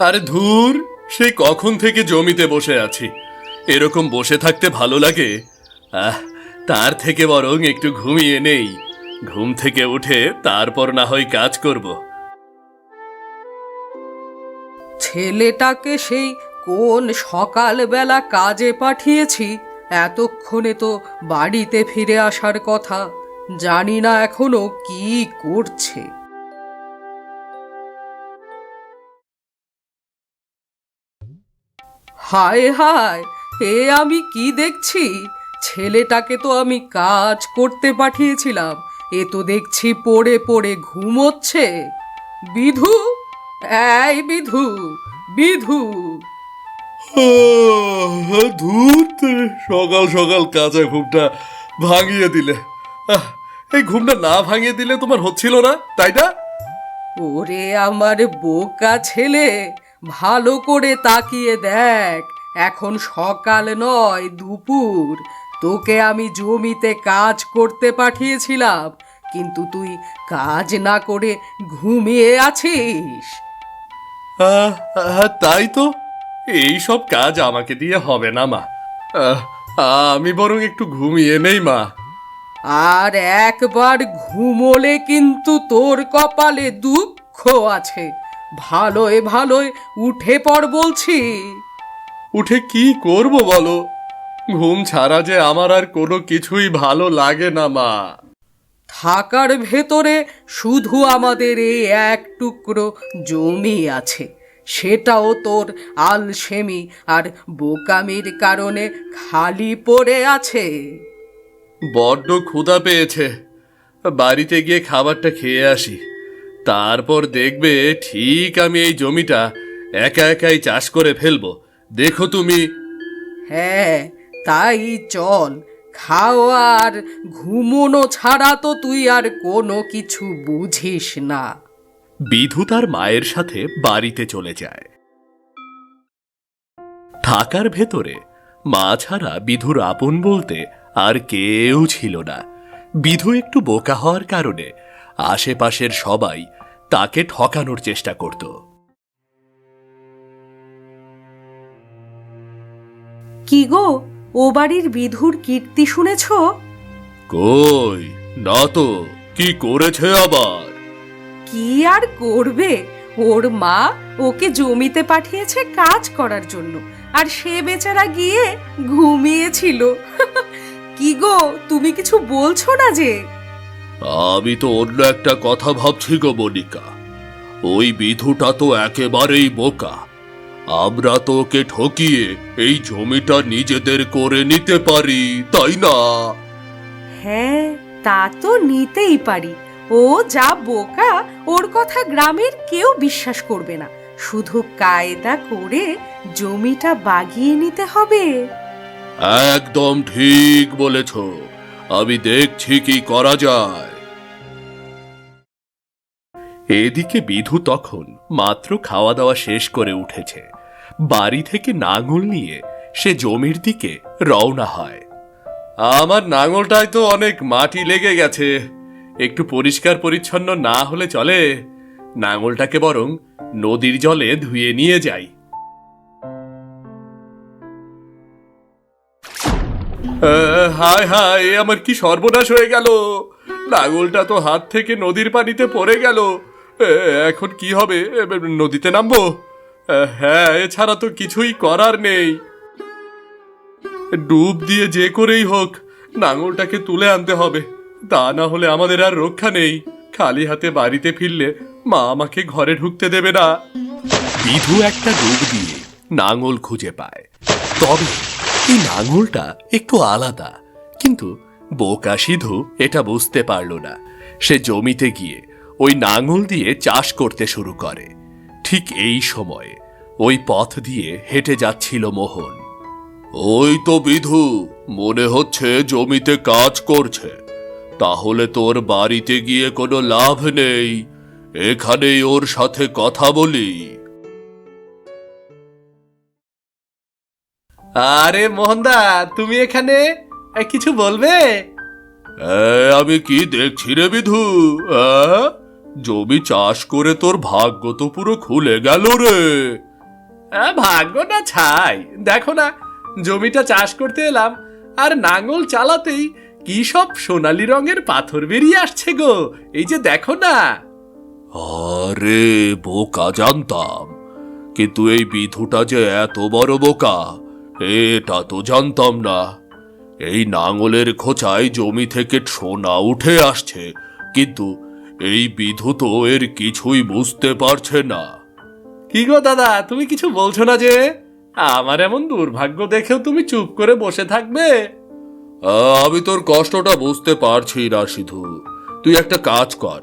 আরে ধুর সেই কখন থেকে জমিতে বসে আছি? এরকম বসে থাকতে ভালো লাগে? আহ, তার থেকে বরং একটু ঘুমিয়ে নেই। ঘুম থেকে উঠে তারপর না হয় কাজ করব। ছেলেটাকে সেই কোন সকালবেলা কাজে পাঠিয়েছি? এতক্ষণে তো বাড়িতে ফিরে আসার কথা। জানি না এখনও কি করছে। হায় হায় এ আমি কি দেখছি? ছেলেটাকে তো আমি কাজ করতে পাঠিয়েছিলাম এ তো দেখছি পড়ে পড়ে ঘুমোচ্ছে। বিধু এই বিধু বিধু। ধুর সকাল সকাল কাঁচা ঘুমটা ভাঙিয়ে দিলে। এই ঘুমটা না ভাঙিয়ে দিলে তোমার হচ্ছিল না তাই না? ওরে আমার বোকা ছেলে ভালো করে তাকিয়ে দেখ এখন সকাল নয় দুপুর। তোকে আমি জমিতে কাজ করতে পাঠিয়েছিলাম কিন্তু তুই কাজ না করে ঘুমিয়ে আছিস। তাই তো? এই সব কাজ আমাকে দিয়ে হবে না মা। আমি বরং একটু ঘুমিয়ে নেই মা। আর একবার ঘুমোলে কিন্তু তোর কপালে দুঃখ আছে। ভালোয় ভালোয় উঠে পড় বলছি। উঠে কি করব বলো? ঘুম ছাড়া যে আমার আর কোনো কিছুই ভালো লাগে না মা। থাকার ভেতরে শুধু আমাদের এই এক টুকরো জমি আছে। সেটাও তোর আলসেমি আর বোকামির কারণে খালি পড়ে আছে। বড্ড ক্ষুধা পেয়েছে। বাড়িতে গিয়ে খাবারটা খেয়ে আসি। তারপর দেখবে ঠিক আমি এই জমিটা একা একাই চাষ করে ফেলব। দেখো তুমি। হ্যাঁ তাই চল। খাওয়া আর ঘুমোনো ছাড়া তো তুই আর কোনো কিছু বুঝিস না। বিধু তার মায়ের সাথে বাড়িতে চলে যায়। থাকার ভেতরে মা ছাড়া বিধুর আপন বলতে আর কেউ ছিল না। বিধু একটু বোকা হওয়ার কারণে আশেপাশের সবাই তাকে ঠকানোর চেষ্টা করত। কি গো ও বাড়ির বিধুর কীর্তি শুনেছ? কই না তো কি করেছে আবার? কি আর করবে? ওর মা ওকে জমিতে পাঠিয়েছে কাজ করার জন্য আর সে বেচারা গিয়ে ঘুমিয়েছিল। কি গো তুমি কিছু বলছো না যে? আমি তো অন্য একটা কথা ভাবছি গো মনিকা। ওই বিধুটা তো একেবারেই বোকা। আমরা তো ওকে ঠকিয়ে এই জমিটা নিজেদের করে নিতে পারি তাই না? হ্যাঁ তা তো নিতেই পারি। ও যা বোকা ওর কথা গ্রামের কেউ বিশ্বাস করবে না। শুধু কায়দা করে জমিটা বাগিয়ে নিতে হবে। একদম ঠিক বলেছ। আমি দেখছি কি করা যায়। এদিকে বিধু তখন মাত্র খাওয়া দাওয়া শেষ করে উঠেছে। বাড়ি থেকে নাঙল নিয়ে সে জমির দিকে রওনা হয়। আমার নাঙলটায় তো অনেক মাটি লেগে গেছে। একটু পরিষ্কার পরিচ্ছন্ন না হলে চলে। নাঙলটাকে বরং নদীর জলে ধুয়ে নিয়ে যাই। হায় হায়, আমার কি সর্বনাশ হয়ে গেল। লাঙলটা তো হাত থেকে নদীর পানিতে পড়ে গেল। এখন কি হবে? নদীতে নামবো? হ্যাঁ এছাড়া তো কিছুই করার নেই। ডুব দিয়ে যে করেই হোক নাঙলটাকে তুলে আনতে হবে। তা না হলে আমাদের আর রক্ষা নেই। খালি হাতে বাড়িতে ফিরলে মা আমাকে ঘরে ঢুকতে দেবে না। বিধু একটা ডুব দিয়ে নাঙল খুঁজে পায়। তবে এই নাঙলটা একটু আলাদা, কিন্তু বোকা সিধু এটা বুঝতে পারল না। সে জমিতে গিয়ে ওই নাঙল দিয়ে চাষ করতে শুরু করে। ঠিক এই সময়ে ওই পথ দিয়ে হেঁটে যাচ্ছিল মোহন। ওই তো বিধু, মনে হচ্ছে জমিতে কাজ করছে। তাহলে তোর বাড়িতে গিয়ে কোনো লাভ নেই। এখানেই ওর সাথে কথা বলি। আরে মোহনদা তুমি এখানে? কিছু বলবে? আমি কি দেখছি রে বিধু? জমি চাষ করে তোর ভাগ্য তো পুরো খুলে গেল রে। ভাগ্য না ছাই। দেখো না জমিটা চাষ করতে এলাম আর নাঙল চালাতেই কি সব সোনালি রঙের পাথর বেরিয়ে আসছে গো এই যে দেখো না। আরে বোকা জানতাম। কিন্তু এই বিধুটা যে এত বড় বোকা এটা তো জানতাম না। এই নাঙলের খোঁচায় জমি থেকে সোনা উঠে আসছে কিন্তু এই বিধু তো এর কিছুই বুঝতে পারছে না। কি গো দাদা তুমি কিছু বলছো না যে? আমার এমন দুর্ভাগ্য দেখেও তুমি চুপ করে বসে থাকবে। আমি তোর কষ্টটা বুঝতে পারছি না সিধু। তুই একটা কাজ কর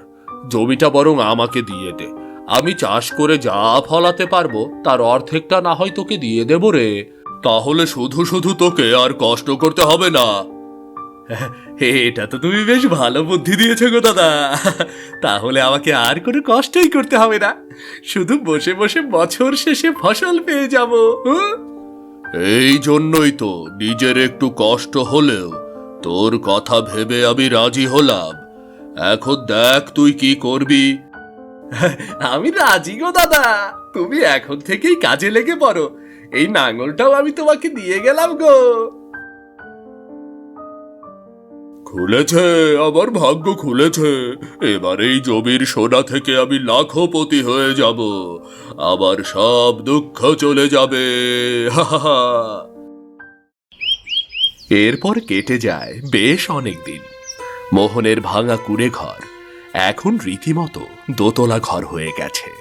জমিটা বরং আমাকে দিয়ে দে। আমি চাষ করে যা ফলাতে পারব তার অর্ধেকটা না হয় তোকে দিয়ে দেব রে। তাহলে শুধু শুধু তোকে আর কষ্ট করতে হবে না। এটা তো তুমি বেশ ভালো বুদ্ধি দিয়েছ গো দাদা। তাহলে আমাকে আর কোনো কষ্টই করতে হবে না। শুধু বসে বসে বছর শেষে ফসল পেয়ে যাব। এই জন্যই তো নিজের একটু কষ্ট হলেও তোর কথা ভেবে আমি রাজি হলাম। এখন দেখ তুই কি করবি। আমি রাজি গো দাদা। তুমি এখন থেকেই কাজে লেগে পড়ো। এই নাঙলটাও আমি তোমাকে দিয়ে গেলাম গো। খুলেছে আমার ভাগ্য খুলেছে। এবার এই জমির সোনা থেকে আমি লাখপতি হয়ে যাব। আবার সব দুঃখ চলে যাবে। হা হা হা। এরপর কেটে যায় বেশ অনেক দিন মোহনের ভাঙা কুড়ে ঘর এখন রীতিমতো দোতলা ঘর হয়ে গেছে।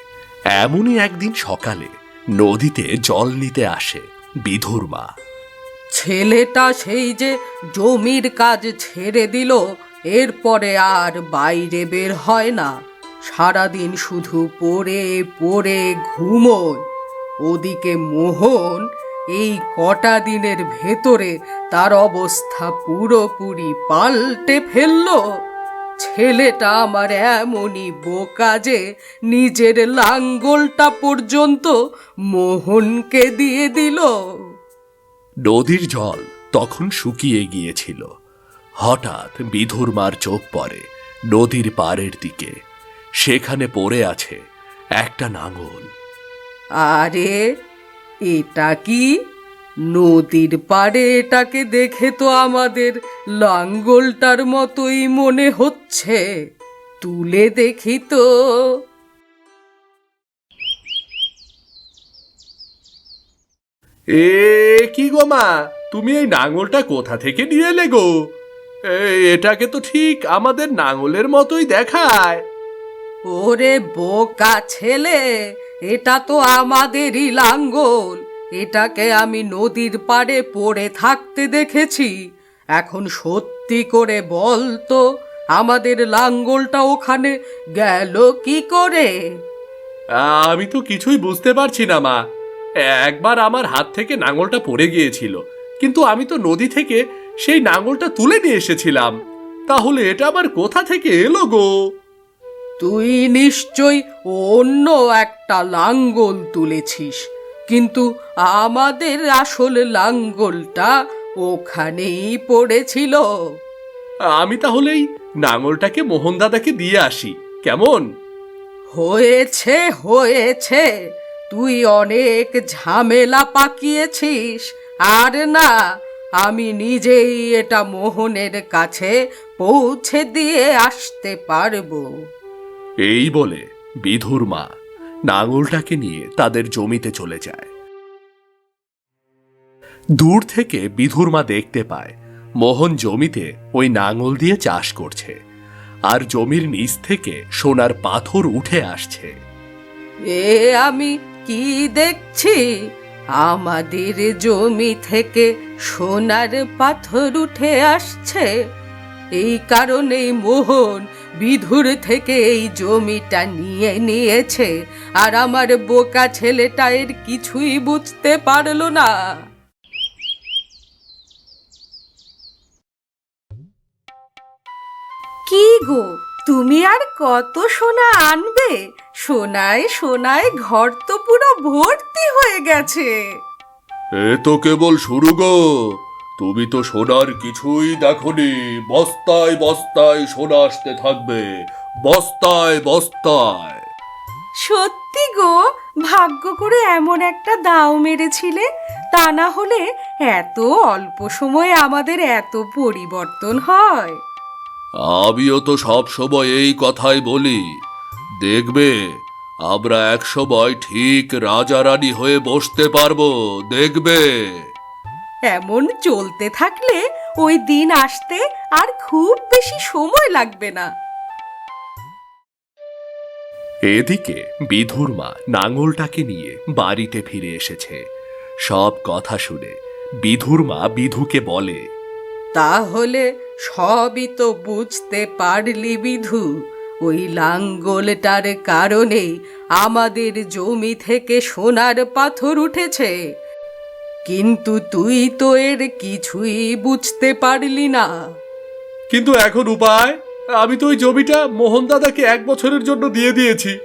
এমনই একদিন সকালে নদীতে জল নিতে আসে বিধুর মা। ছেলেটা সেই যে জমির কাজ ছেড়ে দিল, এরপরে আর বাইরে বের হয় না। সারাদিন শুধু পড়ে পড়ে ঘুমোয়। ওদিকে মোহন এই কটা দিনের ভেতরে তার অবস্থা পুরোপুরি পাল্টে ফেলল। ছেলেটা আমার এমনই বোকা যে নিজের লাঙ্গলটা পর্যন্ত মোহনকে দিয়ে দিল। নদীর জল তখন শুকিয়ে গিয়েছিল। হঠাৎ বিধুর মার চোখ পড়ে নদীর পাড়ের দিকে। সেখানে পড়ে আছে একটা নাঙল। আরে এটা কি? নদীর পাড়ে এটাকে দেখে তো আমাদের লাঙ্গলটার মতোই মনে হচ্ছে। তুলে দেখি তো। এ কি গো মা? তুমি এই নাঙলটা কোথা থেকে নিয়ে এলে গো? এটাকে তো ঠিক আমাদের নাঙলের মতোই দেখায়। ওরে বোকা ছেলে এটা তো আমাদেরই লাঙ্গল। এটাকে আমি নদীর পাড়ে পড়ে থাকতে দেখেছি। এখন সত্যি করে বল তো আমাদের লাঙ্গলটা ওখানে গেল কি করে? আমি তো কিছুই বুঝতে পারছি না মা। একবার আমার হাত থেকে নাঙলটা পড়ে গিয়েছিল কিন্তু আমি তো নদী থেকে সেই নাঙলটা তুলে নিয়ে এসেছিলাম। তাহলে এটা আবার কোথা থেকে এলো গো? তুই নিশ্চয় অন্য একটা লাঙ্গল তুলেছিস। কিন্তু আমাদের আসল লাঙ্গলটা ওখানেই পড়েছিল। আমি তাহলেই নাঙলটাকে মোহন দাদাকে দিয়ে আসি কেমন? হয়েছে হয়েছে। তুই অনেক ঝামেলা পাকিয়েছিস। আর না আমি নিজেই এটা মোহনের কাছে পৌঁছে দিয়ে আসতে পারব। এই বলে বিধুর মা নাঙলটাকে নিয়ে তাদের জমিতে চলে যায়। দূর থেকে বিধুর মা দেখতে পায়, মোহন জমিতে ওই নাঙল দিয়ে চাষ করছে আর জমির নিচ থেকে সোনার পাথর উঠে আসছে। এ আমি কি দেখছি? আমাদের জমি থেকে সোনার পাথর উঠে আসছে। এই কারণেই মোহন বিধুর থেকে এই জমিটা নিয়ে নিয়েছে আর আমার বোকা ছেলেটা এর কিছুই বুঝতে পারল না। কি গো তুমি আর কত সোনা আনবে? সোনায় সোনায় ঘর তো পুরো ভর্তি হয়ে গেছে। এ তো কেবল শুরু গো। তুমি তো সোনার কিছুই দেখনি। বস্তায় বস্তায় সোনা আসতে থাকবে। বস্তায় বস্তায়। সত্যি গো ভাগ্য করে এমন একটা দাও মেরেছিলে। তা না হলে এত অল্প সময়ে আমাদের এত পরিবর্তন হয়। আমিও তো সব সময় এই কথাই বলি। দেখবে আমরা এক সময় ঠিক রাজা রানী হয়ে বসতে পারব। দেখবে। এমন চলতে থাকলে ওই দিন আসতে আর খুব বেশি সময় লাগবে না। এদিকে বিধুর মা নাঙলটাকে নিয়ে বাড়িতে ফিরে এসেছে। সব কথা শুনে বিধুর মা বিধুকে বলে তাহলে সবই তো বুঝতে পারলি বিধু। ওই লাঙ্গলটার কারণে আমাদের জমি থেকে সোনার পাথর উঠেছে। কিন্তু তুই তো এর কিছুই বুঝতে পারলি না। কিন্তু এখন উপায়? আমি তো ওই জমিটা মোহন দাদাকে এক বছরের জন্য দিয়ে দিয়েছি।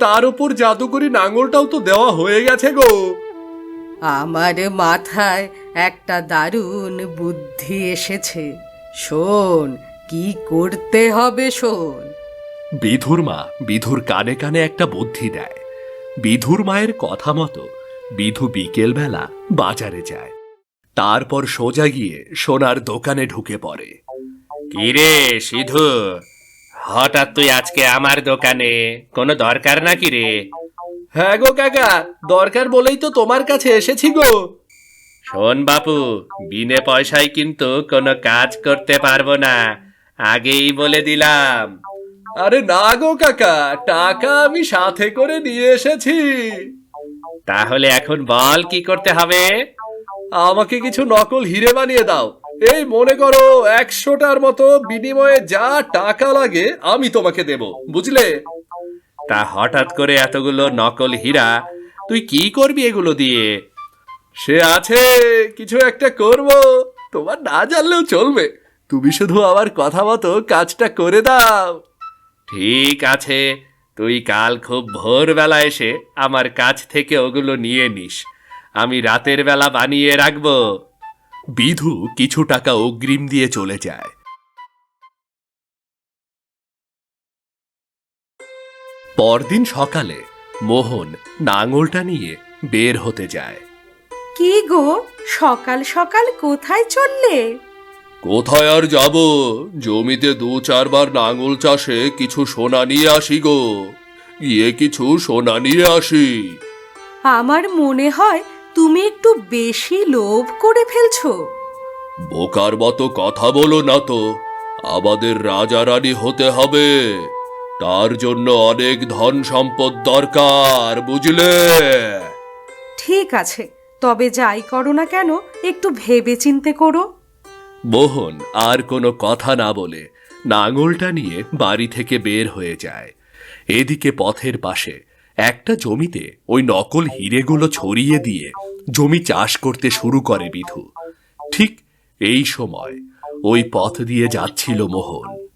তার উপর জাদুকরি নাঙলটাও তো দেওয়া হয়ে গেছে গো। আমার মাথায় একটা দারুণ বুদ্ধি এসেছে। শোন কি করতে হবে শোন। বিধুর মা বিধুর কানে কানে একটা বুদ্ধি দেয়। বিধুর মায়ের কথা মতো বিধু বিকেলবেলা বাজারে যায়। তারপর সোজা গিয়ে সোনার দোকানে ঢুকে পড়ে। কিরে সিধু হঠাৎ তুই আজকে আমার দোকানে? কোনো দরকার নাকি রে? হ্যাঁ গো কাকা দরকার বলেই তো তোমার কাছে এসেছি গো। শোন বাপু বিনে পয়সায় কিন্তু কোনো কাজ করতে পারব না। আগেই বলে দিলাম। আরে না গো কাকা টাকা আমি সাথে করে নিয়ে এসেছি। তাহলে এখন বল কি করতে হবে? আমাকে কিছু নকল হিরে বানিয়ে দাও। এই মনে করো একশোটার মতো বিনিময়ে যা টাকা লাগে আমি তোমাকে দেব বুঝলে? তা হঠাৎ করে এতগুলো নকল হীরা তুই কি করবি এগুলো দিয়ে? সে আছে কিছু একটা করব। তোমার না জানলেও চলবে। তুমি শুধু আমার কথা মতো কাজটা করে দাও। ঠিক আছে তুই কাল খুব ভোরবেলা এসে আমার কাছ থেকে ওগুলো নিয়ে নিস। আমি রাতের বেলা বানিয়ে রাখব। বিধু কিছু টাকা অগ্রিম দিয়ে চলে যায়। পরদিন সকালে মোহন নাঙলটা নিয়ে বের হতে যায়। কি গো, সকাল সকাল কোথায় চললে? কোথায় আর যাব? জমিতে দু চারবার নাঙল চাষে কিছু সোনা নিয়ে আসি গো। গিয়ে কিছু সোনা নিয়ে আসি। আমার মনে হয় তুমি একটু বেশি লোভ করে ফেলছো। বোকার মতো কথা বলো না তো। আমাদের রাজা রানী হতে হবে। তার জন্য অনেক ধন সম্পদ দরকার বুঝলে? ঠিক আছে তবে যাই করো না কেন একটু ভেবে চিনতে করো। মোহন আর কোনো কথা না বলে নাঙলটা নিয়ে বাড়ি থেকে বের হয়ে যায়। এদিকে পথের পাশে একটা জমিতে ওই নকল হিরেগুলো ছড়িয়ে দিয়ে জমি চাষ করতে শুরু করে বিধু। ঠিক এই সময় ওই পথ দিয়ে যাচ্ছিল মোহন।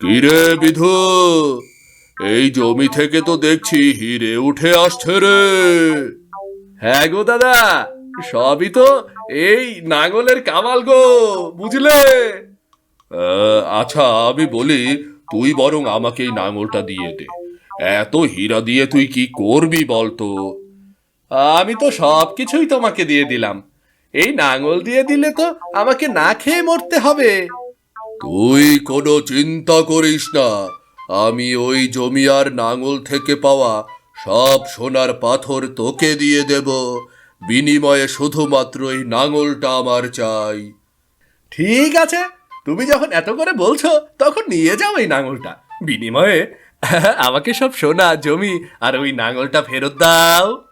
কিরে বিধু? এই জমি থেকে তো দেখছি হিরে উঠে আসছে রে। হ্যাঁ গো দাদা সবই তো এই নাঙলের কামাল গো, বুঝলে? আচ্ছা আমি বলি, তুই বরং আমাকে এই নাঙলটা দিয়ে দে। এত হীরা দিয়ে তুই কি করবি বলতো? আমি তো সব কিছুই তোমাকে দিয়ে দিলাম। এই নাঙল দিয়ে দিলে তো আমাকে না খেয়ে মরতে হবে। তুই কোনো চিন্তা করিস না। আমি ওই জমি আর নাঙল থেকে পাওয়া সব সোনার পাথর তোকে দিয়ে দেব। বিনিময়ে শুধুমাত্র এই নাঙলটা আমার চাই। ঠিক আছে তুমি যখন এত করে বলছো তখন নিয়ে যাও এই নাঙলটা। বিনিময়ে আমাকে সব সোনা জমি আর ওই নাঙলটা ফেরত দাও।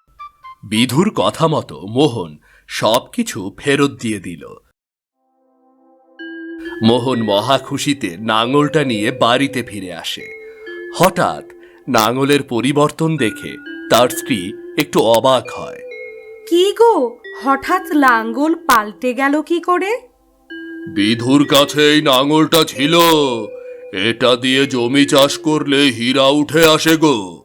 বিধুর কথা মতো মোহন সবকিছু ফেরত দিয়ে দিল। মোহন মহা খুশিতে নাঙলটা নিয়ে বাড়িতে ফিরে আসে। হঠাৎ নাঙলের পরিবর্তন দেখে তার স্ত্রী একটু অবাক হয়। কি গো? হঠাৎ লাঙ্গল পাল্টে গেল কি করে? বিধুর কাছে এই নাঙলটা ছিল। এটা দিয়ে জমি চাষ করলে হীরা উঠে আসে গো।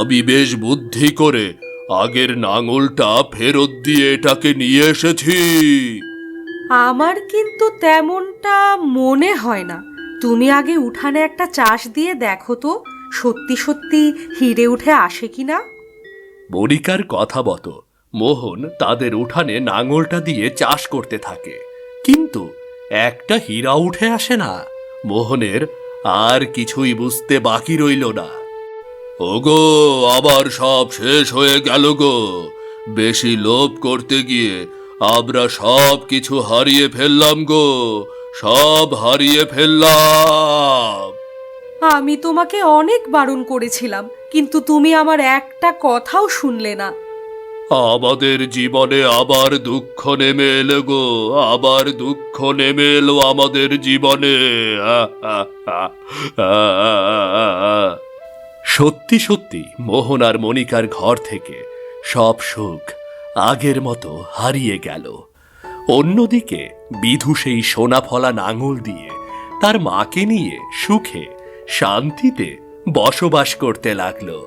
আমি বেশ বুদ্ধি করে আগের নাঙলটা ফেরত দিয়ে এটাকে নিয়ে এসেছি। আমার কিন্তু তেমনটা মনে হয় না। তুমি আগে উঠানে একটা চাষ দিয়ে দেখো তো সত্যি সত্যি হিরে উঠে আসে কিনা? মনিকার কথা মতো মোহন তাদের উঠানে নাঙলটা দিয়ে চাষ করতে থাকে। কিন্তু একটা হীরা উঠে আসে না। মোহনের আর কিছুই বুঝতে বাকি রইল না। ওগো, আবার সব শেষ হয়ে গেল গো। বেশি লোভ করতে গিয়ে আমরা সব কিছু হারিয়ে ফেললাম গো। সব হারিয়ে ফেললাম। আমি তোমাকে অনেক বারণ করেছিলাম, কিন্তু তুমি আমার একটা কথাও শুনলে না। আমাদের জীবনে আবার দুঃখ নেমে এলো গো, আবার দুঃখ নেমে এলো আমাদের জীবনে। সত্যি সত্যি, মোহন আর মনিকার ঘর থেকে সব সুখ আগের মতো হারিয়ে গেল। অন্যদিকে বিধু সেই সোনা ফলা নাঙল দিয়ে তার মাকে নিয়ে সুখে শান্তিতে বসবাস করতে লাগল।